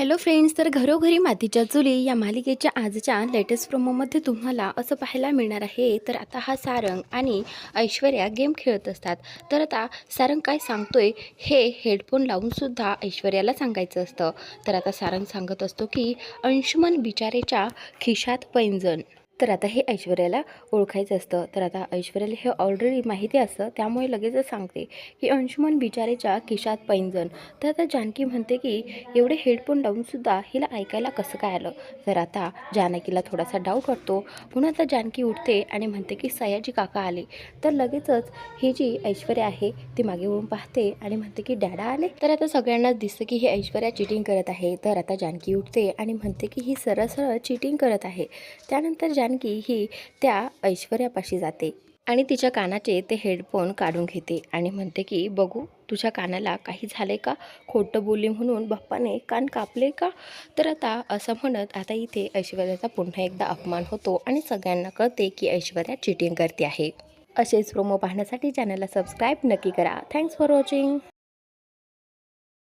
Hello friends तर घरोघरी मातीच्या चुली या मालिकेच्या आजच्या लेटेस्ट प्रोमोमध्ये तुम्हाला असं पाहायला मिळणार आहे. तर आता हा सारंग आणि ऐश्वर्या गेम खेळत असतात. तर आता सारंग काय सांगतोय हे हेडफोन लावूनसुद्धा ऐश्वर्याला सांगायचं असतं. तर आता सारंग सांगत असतो की अंशुमन बिचारेच्या खिशात पैंजण. तर आता हे ऐश्वर्याला ओळखायचं असतं. तर आता ऐश्वर्याला हे ऑलरेडी माहिती असतं. त्यामुळे लगेचच सांगते की अंशुमन बिचारेच्या खिशात पैंजण. तर आता जानकी म्हणते की एवढे हेडफोन लावूनसुद्धा हिला ऐकायला कसं काय आलं? तर आता जानकीला थोडासा डाऊट वाटतो. म्हणून आता जानकी उठते आणि म्हणते की सयाजी काका आले. तर लगेचच ही जी ऐश्वर्या आहे ती मागे वळून पाहते आणि म्हणते की डॅडा आले? तर आता सगळ्यांनाच दिसतं की ही ऐश्वर्या चिटिंग करत आहे. तर आता जानकी उठते आणि म्हणते की ही सरळ सरळ चिटिंग करत आहे. त्यानंतर जान जानकी ही त्या ऐश्वर्यापाशी जाते आणि तिच्या कानाचे ते हेडफोन काढून घेते आणि म्हणते की बघू तुझ्या कानाला काही झाले का? खोटं बोलली म्हणून बाप्पाने कान कापले का? तर आता असं म्हणत आता इथे ऐश्वर्याचा पुन्हा एकदा अपमान होतो आणि सगळ्यांना कळते की ऐश्वर्या चिटिंग करते आहे. असेच प्रोमो पाहण्यासाठी चॅनलला सबस्क्राईब नक्की करा. Thanks for watching